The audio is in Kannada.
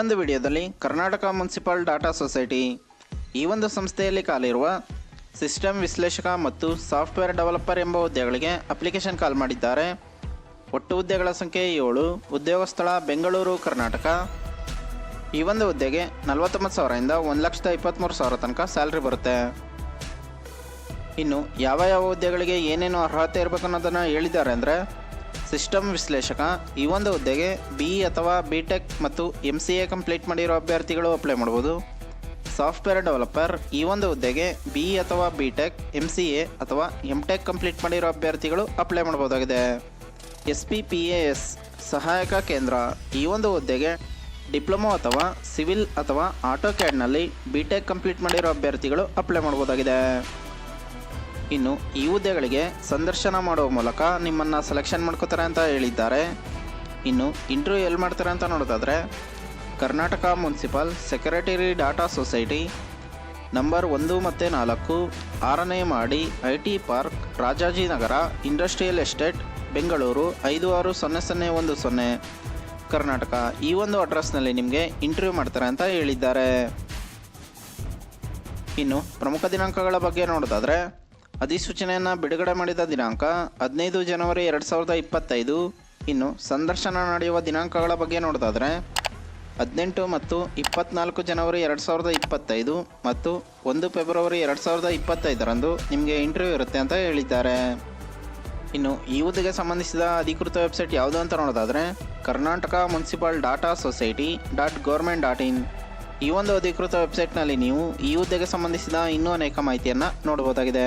ಒಂದು ವಿಡಿಯೋದಲ್ಲಿ ಕರ್ನಾಟಕ ಮುನ್ಸಿಪಲ್ ಡಾಟಾ ಸೊಸೈಟಿ ಈ ಒಂದು ಸಂಸ್ಥೆಯಲ್ಲಿ ಕಾಲಿರುವ ಸಿಸ್ಟಮ್ ವಿಶ್ಲೇಷಕ ಮತ್ತು ಸಾಫ್ಟ್ವೇರ್ ಡೆವಲಪರ್ ಎಂಬ ಹುದ್ದೆಗಳಿಗೆ ಅಪ್ಲಿಕೇಶನ್ ಕಾಲ್ ಮಾಡಿದ್ದಾರೆ. ಒಟ್ಟು ಹುದ್ದೆಗಳ ಸಂಖ್ಯೆ ಏಳು, ಉದ್ಯೋಗ ಸ್ಥಳ ಬೆಂಗಳೂರು, ಕರ್ನಾಟಕ. ಈ ಒಂದು ಹುದ್ದೆಗೆ ನಲವತ್ತೊಂಬತ್ತು ಸಾವಿರದಿಂದ ಒಂದು ಲಕ್ಷದ ಇಪ್ಪತ್ತ್ಮೂರು ಸಾವಿರ ತನಕ ಸ್ಯಾಲ್ರಿ ಬರುತ್ತೆ. ಇನ್ನು ಯಾವ ಯಾವ ಹುದ್ದೆಗಳಿಗೆ ಏನೇನು ಅರ್ಹತೆ ಇರಬೇಕು ಅನ್ನೋದನ್ನು ಹೇಳಿದ್ದಾರೆ ಅಂದರೆ ಸಿಸ್ಟಮ್ ವಿಶ್ಲೇಷಕ ಈ ಒಂದು ಹುದ್ದೆಗೆ ಬಿ ಅಥವಾ ಬಿ ಟೆಕ್ ಮತ್ತು ಎಂ ಸಿ ಎ ಕಂಪ್ಲೀಟ್ ಮಾಡಿರೋ ಅಭ್ಯರ್ಥಿಗಳು ಅಪ್ಲೈ ಮಾಡ್ಬೋದು. ಸಾಫ್ಟ್ವೇರ್ ಡೆವಲಪರ್ ಈ ಒಂದು ಹುದ್ದೆಗೆ ಬಿ ಅಥವಾ B Tech M C A ಅಥವಾ ಎಂ ಟೆಕ್ ಕಂಪ್ಲೀಟ್ ಮಾಡಿರೋ ಅಭ್ಯರ್ಥಿಗಳು apply ಮಾಡ್ಬೋದಾಗಿದೆ. S P P A S ಸಹಾಯಕ ಕೇಂದ್ರ ಈ ಒಂದು ಹುದ್ದೆಗೆ ಡಿಪ್ಲೊಮೊ ಅಥವಾ ಸಿವಿಲ್ ಅಥವಾ ಆಟೋ ಕ್ಯಾಡ್ನಲ್ಲಿ ಬಿ ಟೆಕ್ ಕಂಪ್ಲೀಟ್ ಮಾಡಿರೋ ಅಭ್ಯರ್ಥಿಗಳು ಅಪ್ಲೈ ಮಾಡ್ಬೋದಾಗಿದೆ. ಇನ್ನು ಈ ಹುದ್ದೆಗಳಿಗೆ ಸಂದರ್ಶನ ಮಾಡುವ ಮೂಲಕ ನಿಮ್ಮನ್ನು ಸೆಲೆಕ್ಷನ್ ಮಾಡ್ಕೋತಾರೆ ಅಂತ ಹೇಳಿದ್ದಾರೆ. ಇನ್ನು ಇಂಟರ್ವ್ಯೂ ಎಲ್ಲಿ ಮಾಡ್ತಾರೆ ಅಂತ ನೋಡೋದಾದರೆ, Karnataka municipal secretary data society number ಒಂದು ಮತ್ತು ನಾಲ್ಕು, ಆರನೇ ಮಾಡಿ, I T park Rajajinagar industrial estate, Bengaluru ಐದು ಆರು ಸೊನ್ನೆ ಸೊನ್ನೆ ಒಂದು ಸೊನ್ನೆ. ಕರ್ನಾಟಕ ಈ ಒಂದು ಅಡ್ರೆಸ್ನಲ್ಲಿ ನಿಮಗೆ ಇಂಟರ್ವ್ಯೂ ಮಾಡ್ತಾರೆ ಅಂತ ಹೇಳಿದ್ದಾರೆ. ಇನ್ನು ಪ್ರಮುಖ ದಿನಾಂಕಗಳ ಬಗ್ಗೆ ನೋಡೋದಾದರೆ ಅಧಿಸೂಚನೆಯನ್ನು ಬಿಡುಗಡೆ ಮಾಡಿದ ದಿನಾಂಕ ಹದಿನೈದು ಜನವರಿ ಎರಡು ಸಾವಿರದ ಇಪ್ಪತ್ತೈದು. ಇನ್ನು ಸಂದರ್ಶನ ನಡೆಯುವ ದಿನಾಂಕಗಳ ಬಗ್ಗೆ ನೋಡೋದಾದರೆ ಹದಿನೆಂಟು ಮತ್ತು ಇಪ್ಪತ್ನಾಲ್ಕು ಜನವರಿ ಎರಡು ಸಾವಿರದ ಇಪ್ಪತ್ತೈದು ಮತ್ತು ಒಂದು ಫೆಬ್ರವರಿ ಎರಡು ಸಾವಿರದ ಇಪ್ಪತ್ತೈದರಂದು ನಿಮಗೆ ಇಂಟರ್ವ್ಯೂ ಇರುತ್ತೆ ಅಂತ ಹೇಳಿದ್ದಾರೆ. ಇನ್ನು ಈ ಹುದ್ದೆಗೆ ಸಂಬಂಧಿಸಿದ ಅಧಿಕೃತ ವೆಬ್ಸೈಟ್ ಯಾವುದು ಅಂತ ನೋಡೋದಾದರೆ Karnataka municipal data society dot government dot in. ಈ ಒಂದು ಅಧಿಕೃತ ವೆಬ್ಸೈಟ್ನಲ್ಲಿ ನೀವು ಈ ಹುದ್ದೆಗೆ ಸಂಬಂಧಿಸಿದ ಇನ್ನೂ ಅನೇಕ ಮಾಹಿತಿಯನ್ನು ನೋಡಬಹುದಾಗಿದೆ.